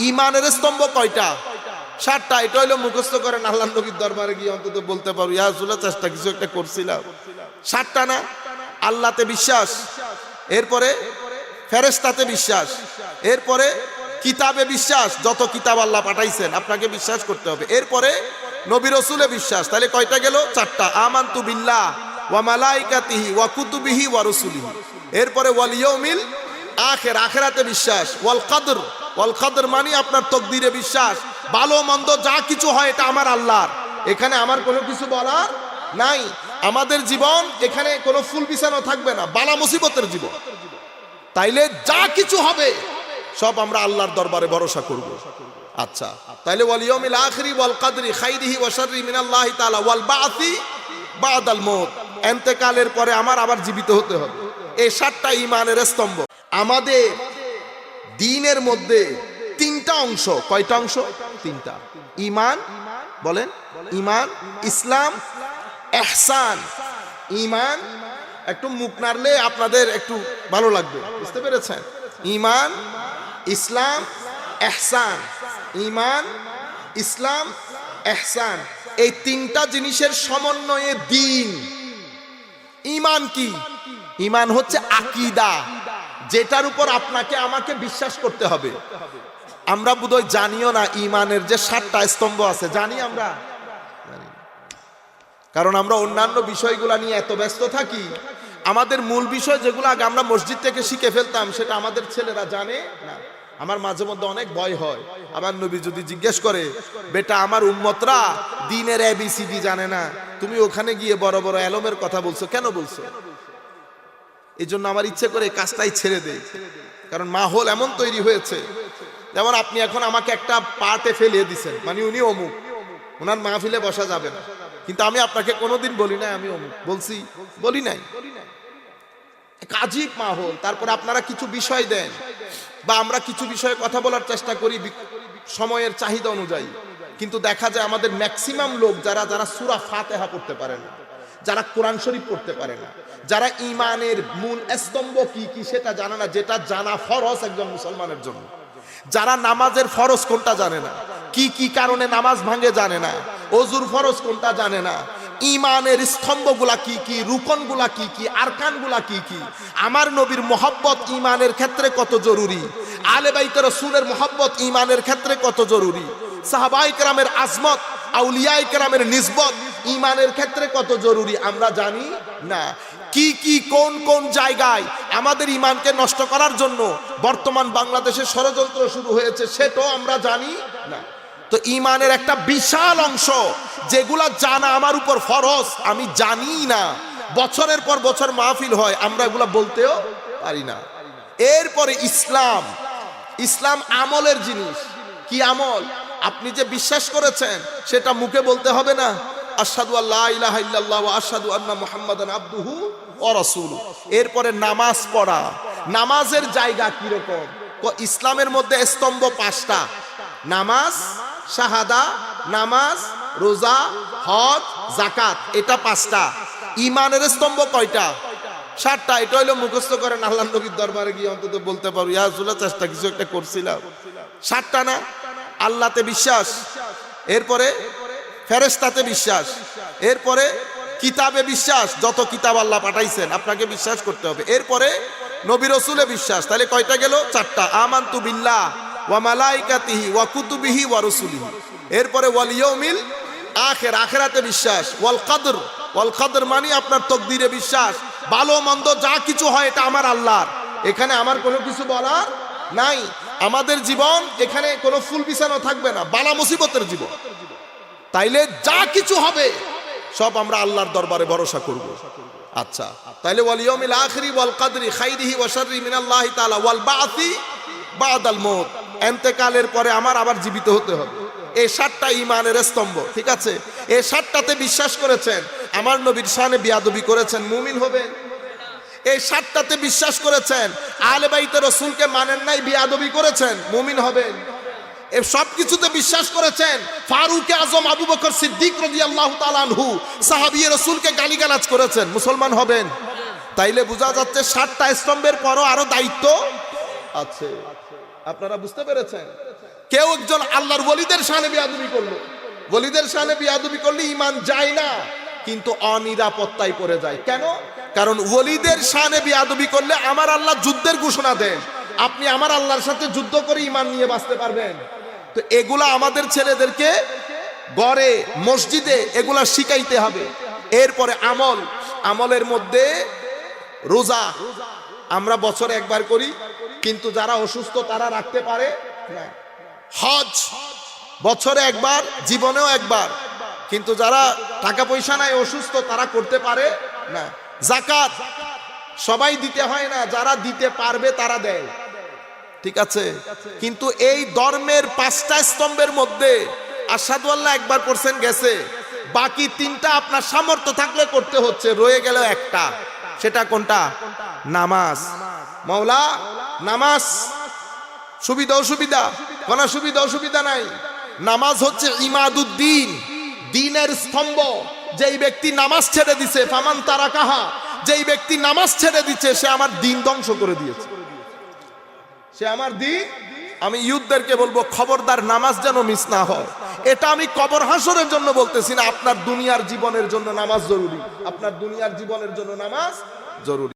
ইমানের স্তম্ভ কয়টা? সাতটা, এটা হইল মুখস্থ করেন আল্লাহ নবীর দরবারে গিয়ে অন্তত বলতে পারো। ইয়াজুল্লাহ চেষ্টা কিছু একটা করছিলাম। সাতটা না? আল্লাহতে বিশ্বাস। এরপরে ফেরেস্তাতে বিশ্বাস। এরপরে কিতাবে বিশ্বাস। যত কিতাব আল্লাহ পাঠাইছেন, আপনাকে বিশ্বাস করতে হবে। এরপরে নবী রসুলে বিশ্বাস। তাহলে কয়টা গেল? চারটা। আমান্তু বিল্লাহ ওয়া মালাইকাতিহি ওয়া কুতুবিহি ওয়া রসুলিহি। এরপরে ওয়াল ইয়াউমিল আখের। আখেরাতে বিশ্বাস। ওয়াল কদর। ওয়াল কদর মানে আপনার তকদিরে বিশ্বাস। ভালো মন্দ যা কিছু হয় এটা আমার আল্লাহর। এখানে আমার কোনো কিছু বলার নাই। আমাদের জীবন এখানে কোনো ফুল বিছানো থাকবে না। বালা মুসিবতের জীবন। তাইলে যা কিছু হবে, সব আমরা আল্লাহর দরবারে ভরসা করব। আচ্ছা তাইলে ওয়াল ইয়াউমিল আখিরি ওয়াল কদরি খাইরিহি ওয়া শাররি মিনাল্লাহি তাআলা ওয়াল বাআসি বাদাল মউত। এন্তেকালের পরে আমার আবার জীবিত হতে হবে। এই সাতটা ইমানের স্তম্ভ। আমাদের দিনের মধ্যে তিনটা অংশ। কয়টা অংশ? তিনটা। ইমান বলেন ইমান ইসলাম, এহসান। ইমান একটু মুখ নাড়লে আপনাদের একটু ভালো লাগবে। বুঝতে পেরেছেন? ইমান ইসলাম, এহসান। ইমান ইসলাম, এহসান। এই তিনটা জিনিসের সমন্বয়ে দিন। ইমান কি? ইমান হচ্ছে আকিদা। যেটার উপর আপনাকে, আমাকে বিশ্বাস করতে হবে। আমরা বোধহয় জানিও না ইমানের যে সাতটা স্তম্ভ আছে। জানি আমরা? কারণ আমরা অন্যান্য বিষয়গুলো নিয়ে এত ব্যস্ত থাকি। আমাদের মূল বিষয় যেগুলো আগে আমরা মসজিদ থেকে শিখে ফেলতাম, সেটা আমাদের ছেলেরা জানে না। আমার মাঝে মধ্যে অনেক ভয় হয়। আমার নবী যদি জিজ্ঞেস করে, বেটা, আমার উম্মতরা দিনের এবিসিডি জানে না? তুমি ওখানে গিয়ে বড় বড় অ্যালমের কথা বলছো। কেন বলছো? এই জন্য আমার ইচ্ছে করে কাজটাই ছেড়ে দেই। কারণ মাহল এমন তৈরি হয়েছে। যেমন আপনি এখন আমাকে একটা পার্টে ফেলিয়ে দিচ্ছেন মানে উনি অমুক। ওনার মাহফিলে বসা যাবে না। কিন্তু আমি আপনাকে কোনোদিন বলি নাই, আমি অমুক। বলছি, বলি নাই। কাজীব মাহল তারপর আপনারা কিছু বিষয় দেন। বা আমরা কিছু বিষয়ে কথা বলার চেষ্টা করি সময়ের চাহিদা অনুযায়ী। কিন্তু দেখা যায় আমাদের ম্যাক্সিমাম লোক যারা যারা সুরা ফাতেহা পড়তে পারে না। যারা কোরআন শরীফ পড়তে পারে না, যারা ইমানের মূল স্তম্ভ কি কি সেটা জানে না, যেটা জানা ফরজ একজন মুসলমানের জন্য। যারা নামাজের ফরজ কোনটা জানে না, কি কি কারণে নামাজ ভাঙে জানে না, অজুর ফরজ কোনটা জানে না ইমানের স্তম্ভগুলা কি কি, রুকনগুলা কি কি, আরকানগুলা কি কি, আমার নবীর মোহাব্বত ইমানের ক্ষেত্রে কত জরুরি? আলে বাইতের রসুলের মোহাব্বত ইমানের ক্ষেত্রে কত জরুরি? সাহাবাই কেরামের আজমত আউলিয়াই কেরামের নিসবত ইমানের ক্ষেত্রে কত জরুরি আমরা জানি না। কি কি কোন কোন জায়গায় আমাদের ইমানকে নষ্ট করার জন্য বর্তমান বাংলাদেশে ষড়যন্ত্র শুরু হয়েছে সেটাও আমরা জানি না। তো ইমানের একটা বিশাল অংশ যেগুলা জানা আমার উপর ফরজ, আমি জানি না। বছরের পর বছর মাহফিল হয়, আমরা এগুলা বলতেও পারি না। এরপরে ইসলাম। ইসলাম আমলের জিনিস। কি আমল? আপনি যে বিশ্বাস করেছেন, সেটা মুখে বলতে হবে না। আসাদু আল্লাহ ইলাহা ইল্লাল্লাহ আশহাদু আন্না মুহাম্মাদান আবদুহু ওয়া রাসূলু এরপরে নামাজ পড়া। নামাজের জায়গা কি রকম ইসলামের মধ্যে স্তম্ভ পাঁচটা। নামাজ, শাহাদা, নামাজ, রোজা, হজ জাকাত এটা পাঁচটা। ইমানের স্তম্ভ কয়টা? সাতটা। এটা হইল মুখস্থ করেন আল্লাহ নবীর দরবারে গিয়ে অন্তত বলতে পারো। ইয়াজুল্লাহ চেষ্টা কিছু একটা করছিলাম। সাতটা না? আল্লাহতে বিশ্বাস। এরপরে ফেরেস্তাতে বিশ্বাস। এরপরে কিতাবে বিশ্বাস, যত কিতাব আল্লাহ পাঠাইছেন, আপনাকে বিশ্বাস করতে হবে। এরপরে নবী রসুলে বিশ্বাস। তাহলে কয়টা গেল? চারটা। আমান্তু বিল্লাহ ওয়া মালাইকাতিহি ওয়া কুতুবিহি ওয়া রসুলিহি। এরপরে ওয়াল ইয়াউমিল আখের, আখেরাতে বিশ্বাস। ওয়াল কদর ওয়াল কদর মানে আপনার তকদিরে বিশ্বাস। ভালো মন্দ যা কিছু হয় এটা আমার আল্লাহর। এখানে আমার কোনো কিছু বলার নাই। আমাদের জীবন এখানে কোনো ফুল বিছানো থাকবে না। বালা মুসিবতের জীবন। তাইলে যা কিছু হবে, সব আমরা আল্লাহর দরবারে ভরসা করব। আচ্ছা তাইলে ওয়াল ইয়াউমিল আখিরি ওয়াল কদরি খাইরিহি ওয়া শাররি মিনাল্লাহি তাআলা ওয়াল বাআসি বাদাল মউত। এন্তেকালের পরে আমার আবার জীবিত হতে হবে। এই সাতটা ইমানের স্তম্ভ, ঠিক আছে? এই সাতটাতে বিশ্বাস করেছেন, আমার নবীর শানে বিয়াদবি করেছেন, মুমিন হবেন। এই সাতটাতে বিশ্বাস করেছেন আলে বাইতে রসুলকে মানেন নাই, বিয়াদবি করেছেন, মুমিন হবেন। সব কিছুতে বিশ্বাস করেছেন ফারুক আজম আবু বকর সিদ্দিক রাদিয়াল্লাহু তাআলা আনহু, সাহাবী রসুলকে গালিগালাজ করেছেন। মুসলমান হবেন? তাইলে বোঝা যাচ্ছে সাতটা স্তম্ভের পরও আরও দায়িত্ব আছে। আপনারা বুঝতে পেরেছেন? কেউ একজন আল্লাহর ওলিদের সামনে বিয়াদবি করল। ওলিদের সামনে বিয়াদবি করলে ইমান যায় না, কিন্তু অনিরাপত্তায় পড়ে যায়। কেন? কারণ ওলিদের সামনে বিয়াদবি করলে আমার আল্লাহ যুদ্ধের ঘোষণা দেন। আপনি আমার আল্লাহর সাথে যুদ্ধ করে ইমান নিয়ে বাঁচতে পারবেন। তো এগুলা আমাদের ছেলেদেরকে গড়ে, মসজিদে এগুলা শিখাইতে হবে। এরপরে আমল, আমলের মধ্যে রোজা। আমরা বছরে একবার করি, কিন্তু যারা অসুস্থ তারা রাখতে পারে হজ, বছরে একবার, জীবনেও একবার। কিন্তু যারা টাকা পয়সা নাই, অসুস্থ, তারা করতে পারে না। জাকাত সবাই দিতে হয় না, যারা দিতে পারবে তারা দেয়। ঠিক আছে? কিন্তু এই ধর্মের পাঁচটা স্তম্ভের মধ্যে আসাদু আল্লাহ একবার পড়ছেন গেছে, বাকি তিনটা আপনার সামর্থ্য থাকলে করতে হচ্ছে, রয়ে গেল একটা। সেটা কোনটা? নামাজ। মাওলা, নামাজ। সুবিধা, অসুবিধা? কোন সুবিধা, অসুবিধা নাই। নামাজ হচ্ছে ইমাদুদ্দিন, দিনের স্তম্ভ। যেই ব্যক্তি নামাজ ছেড়ে দিছে, ফামান তারা কাহা যেই ব্যক্তি নামাজ ছেড়ে দিচ্ছে সে আমার দিন ধ্বংস করে দিয়েছে। সে আমার দি আমি ইউথদেরকে বলব, খবরদার নামাজ যেন মিস না হয়। এটা আমি কবর হাসরের জন্য বলতেছি না, আপনার দুনিয়ার জীবনের জন্য নামাজ জরুরি। আপনার দুনিয়ার জীবনের জন্য নামাজ জরুরি।